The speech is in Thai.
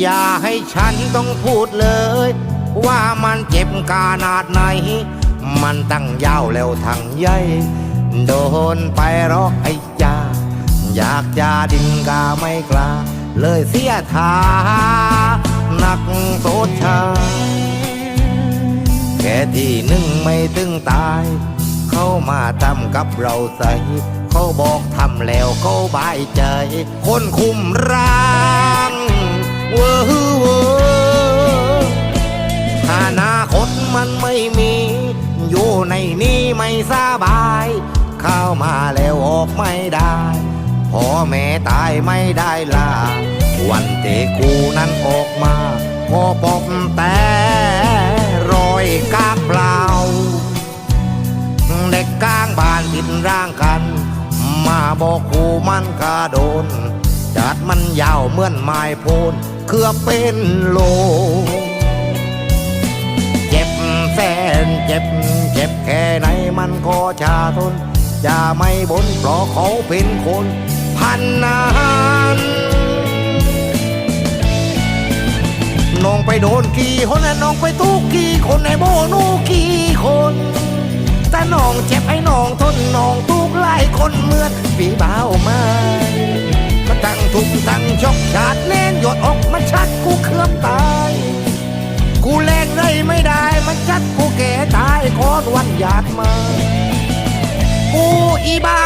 อย่าให้ฉันต้องพูดเลย ว่ามันเจ็บขนาดไหน มันตั้งยาวแล้วทางใหญ่โดนไปรอกไอ้จาอยากจะดินกาไม่กล้า เลยเสียทานักโสชา แค่ที่หนึ่งไม่ตึงตาย เข้ามาทำกับเราใส่ เขาบอกทำแล้วเขาบายใจ คนคุมร่าง เวอเวออนาคตมันไม่มี อยู่ในนี้ไม่สบาย เข้ามาแล้วออกไม่ได้พ่อแม่ตายไม่ได้ลา วันเตกูนั้นออกมาพอปอบแต่รอยกากเปล่า เด็กกลางบ้านติดร่างกัน มาบอกกูมันกระโดนจัดมันยาวเหมือนไม้โพน เกือบเป็นโล เจ็บแสนเจ็บ เจ็บแค่ไหนมันก็ชาทนจะไม่บนเพราะเขาเป็นคนพันนานน้องไปโดนกี่คนนะน้องไปทุกกี่คนไอ้โบนูกี่คนแต่น้องเจ็บไอ้น้องทนน้องทุกหลายคนเมื่อปีบ่าวมาก็ตั้งทุกตั้งชกชา มันชัดกูแก่ตายขอวันหยาดมา กูอีบ้า